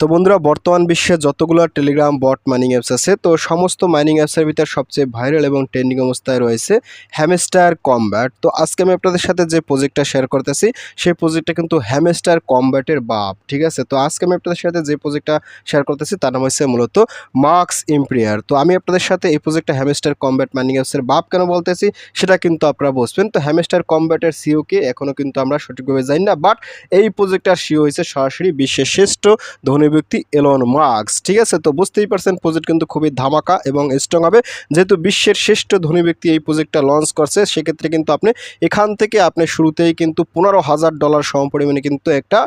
তো বন্ধুরা, বর্তমান বিশ্বে যতগুলো টেলিগ্রাম বট মাইনিং অ্যাপস আছে, তো সমস্ত মাইনিং অ্যাপসের ভিতর সবচেয়ে ভাইরাল এবং ট্রেন্ডিং অবস্থায় রয়েছে হ্যামস্টার কমব্যাট তো আজকে আমি আপনাদের সাথে যে প্রজেক্টটা শেয়ার করতেছি, সেই প্রজেক্টটা কিন্তু হ্যামস্টার কমব্যাটের বাপ, ঠিক আছে? তো আজকে আমি আপনাদের সাথে যে প্রজেক্টটা শেয়ার করতেছি, তার নাম হচ্ছে মূলত মার্কস ইম্প্রিয়ার তো আমি আপনাদের সাথে এই প্রজেক্টটা হ্যামেস্টার কমব্যাট মাইনিং অ্যাপসের বাপ কেন বলতেছি, সেটা কিন্তু আপনারা বুঝবেন। তো হ্যামস্টার কমব্যাটের সিওকে এখনও কিন্তু আমরা সঠিকভাবে জানি না বাট এই প্রজেক্টটার সিও হয়েছে সরাসরি বিশ্বের শ্রেষ্ঠ ধনী ব্যক্তি এলন মার্কস ঠিক আছে, তো বুঝতেই পারছেন প্রজেক্ট কিন্তু খুবই ধামাকা এবং স্ট্রং হবে। যেহেতু বিশ্বের শ্রেষ্ঠ ধনী ব্যক্তি এই প্রজেক্টটা লঞ্চ করছে, সেক্ষেত্রে কিন্তু আপনি এখান থেকে আপনি শুরুতেই কিন্তু পনেরো হাজার ডলার সম পরিমাণে কিন্তু একটা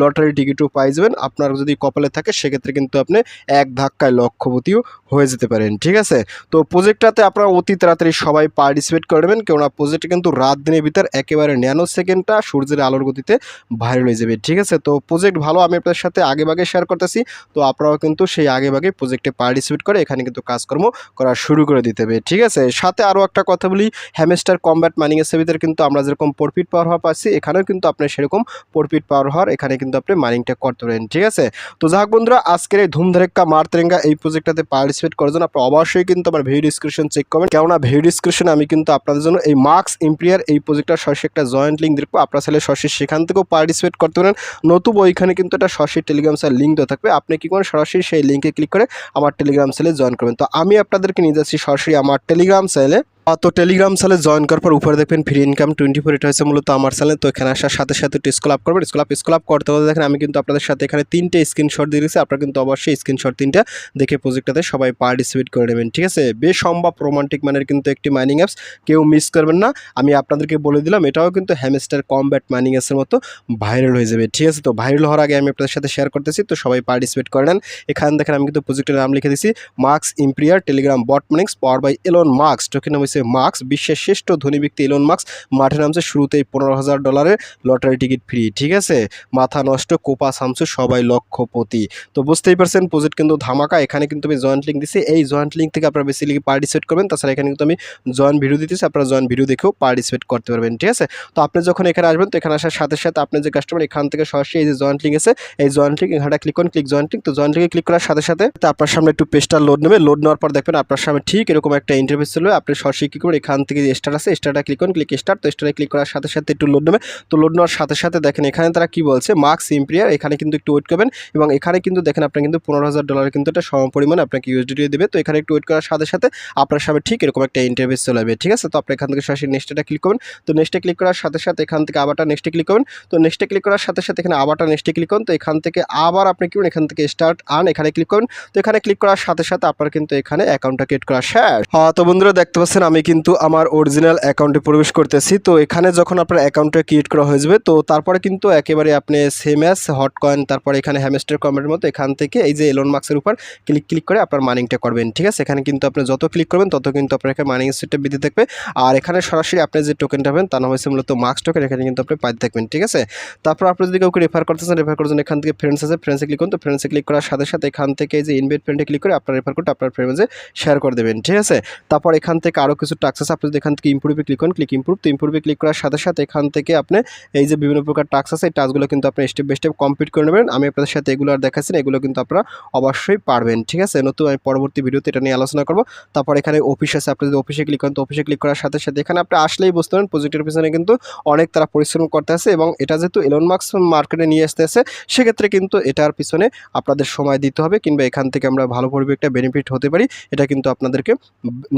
লটারি টিকিটও পাই যাবেন। আপনার যদি কপালে থাকে, সেক্ষেত্রে কিন্তু আপনি এক ধাক্কায় লক্ষ্যপতিও হয়ে যেতে পারেন। ঠিক আছে, তো প্রজেক্টটাতে আপনারা অতি তাড়াতাড়ি সবাই পার্টিসিপেট করে নেবেন, কেননা প্রজেক্টটা কিন্তু রাত দিনের ভিতর একেবারে ন্যানো সেকেন্ডটা সূর্যের আলোর গতিতে ভাইরাল হয়ে যাবে। ঠিক আছে, তো প্রজেক্ট ভালো, আমি আপনাদের সাথে আগে ভাগে শেয়ার করতেছি। তো আপনারাও কিন্তু সেই আগে ভাগে প্রজেক্টে পার্টিসিপেট করে এখানে কিন্তু কাজকর্ম করা শুরু করে দিতে হবে। ঠিক আছে? সাথে আরও একটা কথা বলি হ্যামস্টার কমব্যাট মাইনিং এর ভিতরে কিন্তু আমরা যেরকম প্রফিট পাওয়ার হওয়া পাচ্ছি এখানেও কিন্তু আপনার সেরকম প্রফিট পাওয়ার হওয়ার এখানে কিন্তু আপনি মাইনিংটা করতে পারেন। ঠিক আছে? তো যাক বন্ধুরা, আজকের এই ধুমধারেক্কা মারতেরেঙ্গা এই প্রজেক্টটাতে পার্টিসিপেট করার জন্য আপনারা অবশ্যই কিন্তু আমার ভিডিও ডিসক্রিপশন চেক করবেন। কেননা ভিডিও ডিসক্রিপশনে আমি কিন্তু আপনাদের জন্য এই মার্কস ইম্পিয়ার এই প্রজেক্টটার সরাসরি একটা জয়েন্ট লিঙ্ক দেখব আপনার ছেলে সরাসরি সেখান থেকেও পার্টিসিপেট করতে পারেন। নতুবা ওইখানে কিন্তু একটা সরাসরি টেলিগ্রাম সেল লিঙ্ক দেওয়া থাকবে। আপনি কী করেন সরাসরি সেই লিঙ্কে ক্লিক করে আমার টেলিগ্রাম সেলে জয়েন করবেন। তো আমি আপনাদেরকে নিয়ে যাচ্ছি সরাসরি আমার টেলিগ্রাম সেলে তো টেলিগ্রাম চ্যানেলে জয়েন করার পর উপরে দেখবেন ফ্রি ইনকাম টোয়েন্টি ফোর এটা হচ্ছে মূলত আমার চ্যানেল তো এখানে আসার সাথে সাথে একটু স্কুল আপ করবেন। স্কুল আপ স্কুল আপ করতে হতে দেখেন আমি কিন্তু আপনাদের সাথে এখানে তিনটে স্ক্রিনশট দিয়ে দিয়েছি। আপনারা কিন্তু অবশ্যই স্ক্রিনশট তিনটা দেখে প্রজেক্টটাতে সবাই পার্টিসিপেট করে নেবেন, ঠিক আছে? বেশ সম্ভব রোমান্টিক মানের কিন্তু একটি মাইনিং অ্যাপস কেউ মিস করবেন না। আমি আপনাদেরকে বলে দিলাম, এটাও কিন্তু হ্যামস্টার কমব্যাট মাইনিং অ্যাপসের মতো ভাইরাল হয়ে যাবে, ঠিক আছে? তো ভাইরাল হওয়ার আগে আমি আপনাদের সাথে শেয়ার করতেছি, তো সবাই পার্টিসিপেট করে নেন। এখানে দেখেন আমি কিন্তু প্রজেক্টের নাম লিখে দিয়েছি Musk Empire Telegram bot minings power by Elon Musk token হচ্ছে মার্কস, বিশ্বের শ্রেষ্ঠ ধনী ব্যক্তি এলন মার্কস মাঠে নামছে শুরুতেই পনেরো হাজার ডলারের লটারি টিকিট ফ্রি, ঠিক আছে? মাথা নষ্ট, কোপা সামসু, সবাই লক্ষপতি। তো বুঝতেই পারছেন, প্রজেক্ট কিন্তু ধামাকা, এখানে কিন্তু আমি জয়েন্ট লিঙ্ক দিচ্ছি এই জয়েন্ট লিঙ্ক থেকে আপনারা বেশি বেসিক্যালি পার্টিসিপেট করবেন, তাছাড়া এখানে কিন্তু আমি জয়েন্ট ভিডিও দিতেছি, আপনারা জয়েন্ট ভিডিও দেখেও পার্টিসিপেট করতে পারবেন, ঠিক আছে? তো আপনি যখন এখানে আসবেন, তো এখানে আসার সাথে সাথে আপনি যে কাস্টমার এখান থেকে সরাসরি এই যে জয়েন্ট লিঙ্ক আছে, এই জয়েন্ট লিঙ্ক এখানে ক্লিক করুন ক্লিক জয়েন্ট লিঙ্ক তো জয়েন্ট লিঙ্কে ক্লিক করার সাথে সাথে আপনার সামনে একটু পেজটা লোড নেবে। লোড নেওয়ার পর দেখবেন আপনার সামনে ঠিক এরকম একটা ইন্টারভিউ চলবে আপনি সরাসরি কী করুন এখান থেকে যে স্টার আছে স্টারটা ক্লিক করুন ক্লিক স্টার তো স্টারে ক্লিক করার সাথে সাথে একটু লোড নেবে। তো লোড নেওয়ার সাথে সাথে দেখেন এখানে তারা কি বলছে? মার্কস ইম্প্রিয়ার এখানে কিন্তু একটু ওয়েট করবেন এবং এখানে কিন্তু দেখেন আপনার কিন্তু পনেরো হাজার ডলারের কিন্তু একটা সম পরিমাণে আপনাকে ইউএসডিটি দেবে। তো এখানে একটু ওয়েট করার সাথে সাথে আপনার সামনে ঠিক এরকম একটা ইন্টারভিউ চলে যাবে ঠিক আছে? তো আপনি এখান থেকে সরাসরি নেক্সটটা ক্লিক করবেন তো নেক্সটে ক্লিক করার সাথে সাথে এখান থেকে আবারটা নেক্সটে ক্লিক করবেন তো নেক্সটে ক্লিক করার সাথে সাথে এখানে আবারটা নেক্সটে ক্লিক করুন। তো এখান থেকে আবার আপনি কি এখান থেকে স্টার্ট আন এখানে ক্লিক করুন। তো এখানে ক্লিক করার সাথে সাথে আপনার কিন্তু এখানে অ্যাকাউন্টটা ক্রিয়েট করা শেষ। হ্যাঁ তো বন্ধুরা দেখতে পাচ্ছেন আমি কিন্তু আমার অরিজিনাল অ্যাকাউন্টে প্রবেশ করতেছি। তো এখানে যখন আপনার অ্যাকাউন্টটা ক্রিয়েট করা হয়ে যাবে, তো তারপরে কিন্তু একেবারে আপনি সেম অ্যাস হট কয়েন তারপরে এখানে হ্যামস্টার কমেন্টের মতো এখান থেকে এই যে এলোন মার্কসের উপর ক্লিক ক্লিক করে আপনার মানিংটা করবেন, ঠিক আছে? এখানে কিন্তু আপনি যত ক্লিক করবেন, তত কিন্তু আপনার এখানে মানিং স্পিডটা বৃদ্ধি থাকবে আর এখানে সরাসরি আপনি যে টোকেনটা পাবেন, তার নাম হচ্ছে মূলত মার্কস টোকেন এখানে কিন্তু আপনি পাইতে থাকবেন ঠিক আছে? তারপর আপনি যদি কাউকে রেফার করতেছেন রেফার করার জন্য এখান থেকে ফ্রেন্ডস আছে ফ্রেন্ডসে ক্লিক করুন। তো ফ্রেন্ডসে ক্লিক করার সাথে সাথে এখান থেকে এই যে ইনভাইট ফ্রেন্ডে ক্লিক করে আপনার রেফার করতে আপনার ফ্রেন্ডে শেয়ার করে দেবেন, ঠিক আছে? তারপর এখান থেকে আরও কিছু টাক্স আছে আপনি এখান থেকে ইম্প্রুভে ক্লিক করুন ক্লিক ইম্প্রুভ তো ইম্প্রুভে ক্লিক করার সাথে সাথে এখান থেকে আপনি এই যে বিভিন্ন প্রকার টাক্স আছে, এই টাস্কগুলো কিন্তু আপনি স্টেপ বাই স্টেপ কমপ্লিট করে নেবেন। আমি আপনাদের সাথে এগুলো আর দেখাচ্ছি এগুলো কিন্তু আপনারা অবশ্যই পারবেন, ঠিক আছে? নতুন আমি পরবর্তী ভিডিওতে এটা নিয়ে আলোচনা করব। তারপর এখানে অফিস আছে, আপনি যদি অফিসে ক্লিক করেন, তো অফিসে ক্লিক করার সাথে সাথে এখানে আপনি আসলেই বুঝতে পারেন প্রজেক্টের পিছনে কিন্তু অনেক তারা পরিশ্রম করতে আছে এবং এটা যেহেতু এলন মার্কস মার্কেটে নিয়ে আসতে আছে, সেক্ষেত্রে কিন্তু এটার পিছনে আপনাদের সময় দিতে হবে কিংবা এখান থেকে আমরা ভালো একটা বেনিফিট হতে পারি, এটা কিন্তু আপনাদেরকে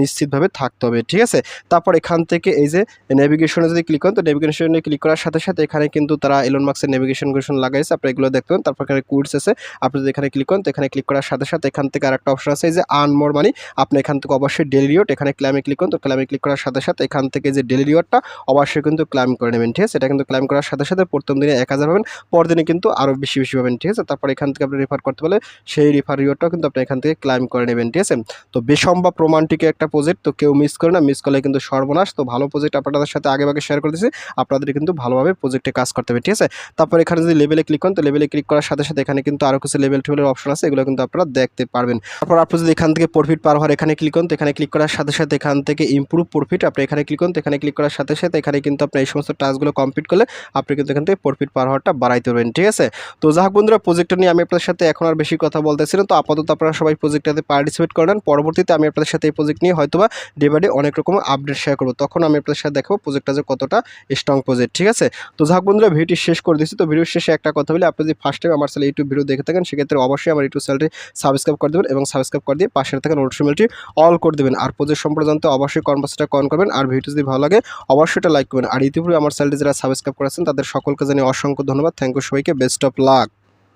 নিশ্চিতভাবে থাকতে হবে। ঠিক আছে? তারপর এখান থেকে এই যে নেভিগেশনে যদি ক্লিক করেন, তো নেভিগেশনে ক্লিক করার সাথে সাথে এখানে কিন্তু তারা এলন মার্কসের নেভিগেশন লাগাইছে। আপনি এগুলো দেখতে পাবেন তারপর এখানে কুইডস আছে। আপনি যদি এখানে ক্লিক করেন, তো এখানে ক্লিক করার সাথে সাথে এখান থেকে আরেকটা অপশন আছে। এই যে আর্ন মোর মানি আপনি এখান থেকে অবশ্যই ডেলি রিওয়ার্ড এখানে ক্লাইমে ক্লিক করুন। তো ক্লাইমে ক্লিক করার সাথে সাথে এখান থেকে যে ডেলি রিওয়ার্ডটা অবশ্যই কিন্তু ক্লাইম করে নেবেন, ঠিক আছে? এটা কিন্তু ক্লাইম করার সাথে সাথে প্রথম দিনে এক হাজার পাবেন পর দিনে কিন্তু আরও বেশি বেশি পাবেন, ঠিক আছে? তারপর এখান থেকে আপনি রেফার করতে পারলে সেই রেফার রিওয়ার্ডটাও কিন্তু আপনি এখান থেকে ক্লাইম করে নেবেন, ঠিক আছে? তো বেসম্ভব রোমান্টিক একটা প্রজেক্ট তো কেউ মিস করে না মিস করলে কিন্তু সর্বনাশ। তো ভালো প্রজেক্ট আপনাদের সাথে আগে আগে শেয়ার করে দিয়েছি আপনাদের কিন্তু ভালোভাবে প্রজেক্টে কাজ করতে হবে, ঠিক আছে? তারপর এখানে যদি লেভেলে ক্লিক করেন, তো লেভেলে ক্লিক করার সাথে সাথে এখানে কিন্তু আরও কিছু লেভেল টেবিলের অপশন আছে, এগুলো কিন্তু আপনারা দেখতে পারবেন। তারপর আপনি যদি এখান থেকে প্রফিট পার হওয়ার এখানে ক্লিক করেন, তো এখানে ক্লিক করার সাথে সাথে এখান থেকে ইমপ্রুভ প্রফিট আপনি এখানে ক্লিক করেন, তো এখানে ক্লিক করার সাথে সাথে এখানে কিন্তু আপনি এই সমস্ত টাস্কগুলো কমপ্লিট করলে আপনি কিন্তু এখান থেকে প্রফিট পার হওয়ারটা বাড়াইতে পারবেন, ঠিক আছে? তো যাই হোক বন্ধুরা প্রজেক্টটা নিয়ে আমি আপনাদের সাথে এখন আর বেশি কথা বলতেছিলাম তো আপাতত আপনারা সবাই প্রজেক্টটাতে পার্টিসিপেট করেন পরবর্তীতে আমি আপনাদের সাথে এই প্রজেক্ট নিয়ে হয়তোবা ডে বাই ডে অনেক রকম আপডেট শেয়ার করব। তখন আমি আপনাদের সাথে দেখাবো প্রজেক্টটা যে কতটা স্ট্রং প্রজেক্ট ঠিক আছে? তো যাক বন্ধুরা, ভিডিওটি শেষ করে দিচ্ছি। তো ভিডিও শেষে একটা কথা বলি, আপনি যদি ফার্স্ট টাইম আমার চ্যানেল ইউটিউব ভিডিও দেখে থাকেন, সেক্ষেত্রে অবশ্যই আমার ইউটিউব চ্যানেলটি সাবস্ক্রাইব করে দেবেন এবং সাবস্ক্রাইব করে দিয়ে পাশের থাকা নোটিফিকেশনটি অল করে দেবেন। আর প্রজেক্ট সম্পর্কে জানতে অবশ্যই কনভার্সটা কন করবেন। আর ভিডিও যদি ভালো লাগে, অবশ্যই এটা লাইক করবেন। আর ইতিপূর্বে আমার চ্যানেলটি যারা সাবস্ক্রাইব করেছেন, তাদের সকলকে জানিয়ে অসংখ্য ধন্যবাদ। থ্যাংক ইউ সবাইকে। Best of luck